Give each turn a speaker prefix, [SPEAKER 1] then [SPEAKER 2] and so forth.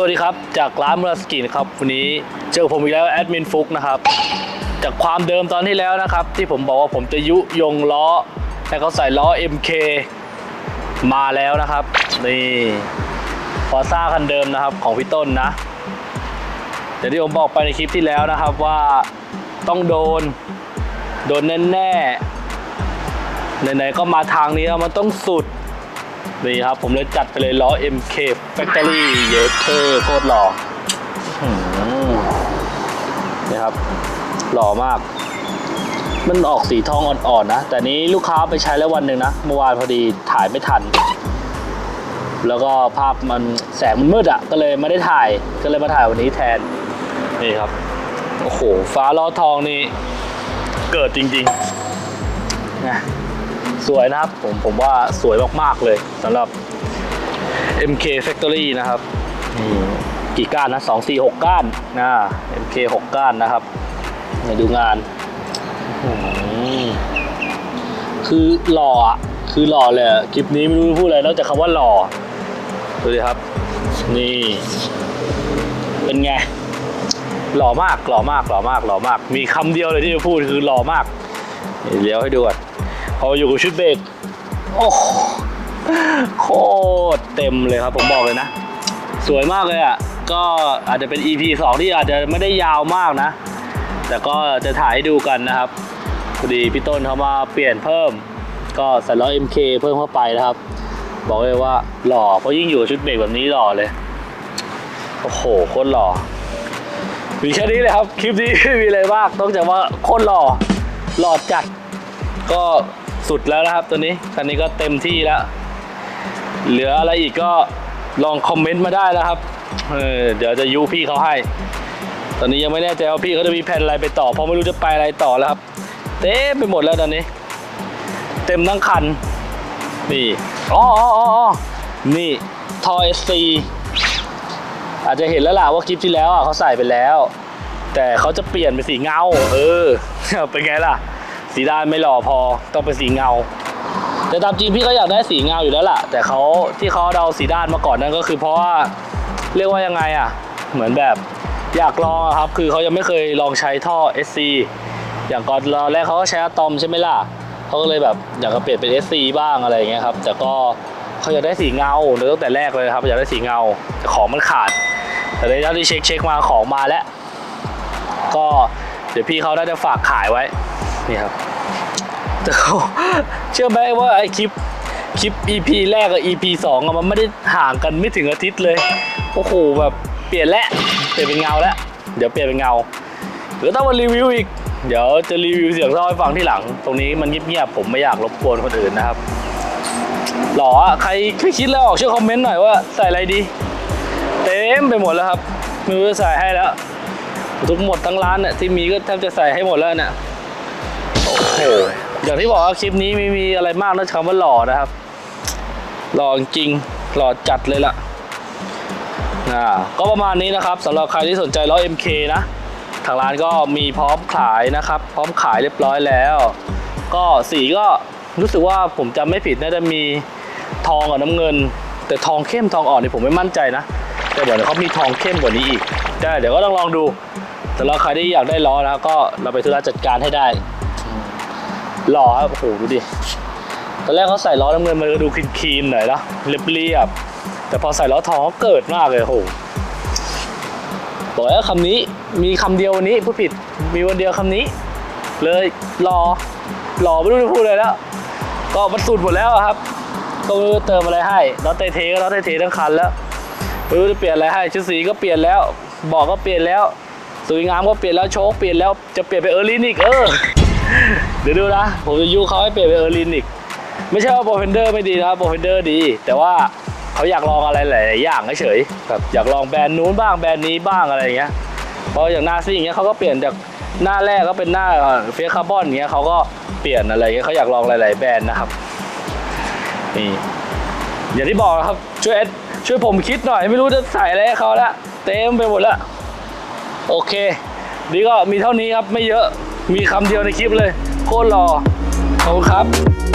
[SPEAKER 1] สวัสดีครับ จากร้านมูราสกินะครับวันนี้เจอผมอีกแล้วแอดมินฟุกนะครับ จากความเดิมตอนที่แล้วนะครับ ที่ผมบอกว่าผมจะยุยงล้อให้เขาใส่ล้อ MK มาแล้วนะครับ นี่ฟอซ่าคันเดิมนะครับของพี่ต้นนะเดี๋ยวที่ผมบอกไปในคลิปที่แล้วนะครับว่าต้องโดน โดนแน่ๆไหนๆก็มาทางนี้แล้วมันต้องสุด นี่ครับผมเลยจัดไปเลยล้อ MK Factory เยอะเทอร์โคตรหล่อนี่ครับ หล่อมาก มันออกสีทองอ่อนๆนะ แต่นี้ลูกค้าไปใช้แล้ววันหนึ่งนะ เมื่อวานพอดีถ่ายไม่ทัน แล้วก็ภาพมันแสงมันมืดอะ่ะ ก็เลยไม่ได้ถ่าย ก็เลยมาถ่ายวันนี้แทน นี่ครับ โอ้โห ฟ้าล้อทองนี่ เกิดจริง ๆ สวยนะครับ ผมผมว่าสวยมาก ๆ เลยสำหรับ MK Factory นะครับกี่ก้านนะ2 4 6ก้านนะ MK 6ก้านนะครับมาดูงาน คือหล่อคือหล่อเลยคลิปนี้ไม่รู้พูดอะไรนอกจากคำว่าหล่อดูดิครับ นี่ เป็นไง หล่อมากหล่อมากหล่อมากหล่อมาก มีคำเดียวเลยที่จะพูดคือหล่อมาก เดี๋ยวให้ดูก่อน พออยู่กับชุดเบรกโอ้โหโคตรเต็มเลยครับผมบอกเลยนะ สวยมากเลยอะ ก็อาจจะเป็น EP 2 ที่อาจจะไม่ได้ยาวมากนะ แต่ก็จะถ่ายให้ดูกันนะครับพอดีพี่ต้นเขามาเปลี่ยนเพิ่ม ก็ใส่ล้อ MK เพิ่มเข้าไปนะครับ บอกเลยว่าหล่อเพราะยิ่งอยู่กับชุดเบรกแบบนี้หล่อเลย โอ้โหโคตรหล่อมีแค่นี้เลยครับ คลิปนี้ไม่มีอะไรมากนอกจากว่าโคตรหล่อหล่อจัดก็ สุดแล้วนะครับตัวนี้คันนี้ก็เต็มที่แล้ว เหลืออะไรอีกก็ลองคอมเมนต์มาได้นะครับเออเดี๋ยวจะยุพี่เขาให้ ตอนนี้ยังไม่แน่ใจว่าพี่เขาจะมีแผนอะไรไปต่อเพราะไม่รู้จะไปอะไรต่อแล้วครับเต็มไปหมดแล้วตอนนี้ เต็มทั้งคันนี่อ๋ออ๋ออ๋อนี่ทอยซีอาจจะเห็นแล้วล่ะว่าคลิปที่แล้วอะเขาใส่ไปแล้ว แต่เขาจะเปลี่ยนเป็นสีเงา เออ เป็นไงล่ะ สีด้านไม่หล่อพอต้องเป็นสีเงา แต่ตามจริงพี่ก็อยากได้สีเงาอยู่แล้วล่ะ แต่เขาที่เขาเดาสีด้านมาก่อนนั่นก็คือเพราะว่าเรียกว่ายังไงอะ เหมือนแบบอยากลองอะครับ คือเขายังไม่เคยลองใช้ท่อ SC อย่างก่อนตอนแรกเขาก็ใช้อะตอมใช่ไหมล่ะเขาก็เลยแบบอยากจะเปลี่ยนเป็น SC บ้างอะไรอย่างเงี้ยครับ แต่ก็เขาอยากได้สีเงาตั้งแต่แรกเลยครับอยากได้สีเงาแต่ของมันขาด แต่ในที่เช็คเช็คมาของมาแล้ว ก็เดี๋ยวพี่เขาได้จะฝากขายไว้ นี่ครับแต่เขาเชื่อไหมว่าไอคลิปคลิป EP แรกกับ EP 2อะมันไม่ได้ห่างกันไม่ถึงอาทิตย์เลย โอ้โหแบบเปลี่ยนแล้วเปลี่ยนเป็นเงาแล้ว เดี๋ยวเปลี่ยนเป็นเงาหรือต้องมารีวิวอีก เดี๋ยวจะรีวิวเสียงท่อให้ฟังที่หลัง ตรงนี้มันเงียบๆผมไม่อยากรบกวนคนอื่นนะครับหรอใครคิดแล้วออกช่วยคอมเมนต์หน่อยว่าใส่อะไรดี เต็มไปหมดแล้วครับไม่รู้จะใส่ให้แล้ว ทุกหมดทั้งร้านเนี่ยที่มีก็แทบจะใส่ให้หมดแล้วเนี่ย หอย่างที่บอกว่าคลิปนี้ไม่มีอะไรมากนอกจากคำว่าหล่อนะครับ หล่อจริงหล่อจัดเลยล่ะอ่าก็ประมาณนี้นะครับสำหรับใครที่สนใจล้อ MK นะทางร้านก็มีพร้อมขายนะครับ พร้อมขายเรียบร้อยแล้ว ก็สีก็รู้สึกว่าผมจำไม่ผิดน่าจะมีทองกับน้ำเงิน แต่ทองเข้มทองอ่อนนี่ผมไม่มั่นใจนะ แต่เดี๋ยวเขามีทองเข้มกว่านี้อีกได้เดี๋ยวก็ต้องลองดูแต่เราใครที่อยากได้ล้อนะก็เราไปธุระจัดการให้ได้ หล่อครับโอ้โหดูดิตอนแรกเขาใส่ล้อน้ำเงินมันก็ดูคลีนๆหน่อยนะเรียบๆแต่พอใส่ล้อทองก็เกิดมากเลยโอ้โหบอกแล้วคำนี้มีคำเดียววันนี้พูดผิดมีวันเดียวคำนี้ เลยรอรอไม่รู้จะพูดอะไรแล้ว ก็มันสุดหมดแล้วครับ ก็ไม่รู้เติมอะไรให้ล้อเตเทก็ล้อเตเททั้งคันแล้วไม่รู้จะเปลี่ยนอะไรให้ชุดสีก็เปลี่ยนแล้วบอกก็เปลี่ยนแล้วสวยงามก็เปลี่ยนแล้วโชคเปลี่ยนแล้วจะเปลี่ยนไปเออร์ลินอีกเออ เดี๋ยวดูนะ ผมจะยุเขาให้เปลี่ยนเป็นเออร์ลินอีก ไม่ใช่ว่าโปรเฟนเดอร์ไม่ดีนะครับโปรเฟนเดอร์ดี แต่ว่าเขาอยากลองอะไรหลาย ๆ อย่างเฉยๆแบบอยากลองแบรนด์นู้นบ้างแบรนด์นี้บ้างอะไรอย่างเงี้ยเพราะอย่างหน้าซี่อย่างเงี้ยเขาก็เปลี่ยนจากหน้าแรกก็เป็นหน้าเฟียคาร์บอนอย่างเงี้ยเขาก็เปลี่ยนอะไรเงี้ยเขาอยากลองหลาย ๆ แบรนด์นะครับนี่อย่างที่บอกนะครับช่วยช่วยผมคิดหน่อย ไม่รู้จะใส่อะไรให้เขาละเต็มไปหมดละโอเค นี่ก็มีเท่านี้ครับไม่เยอะ มีคำเดียวในคลิปเลย โคตรหล่อขอบคุณครับ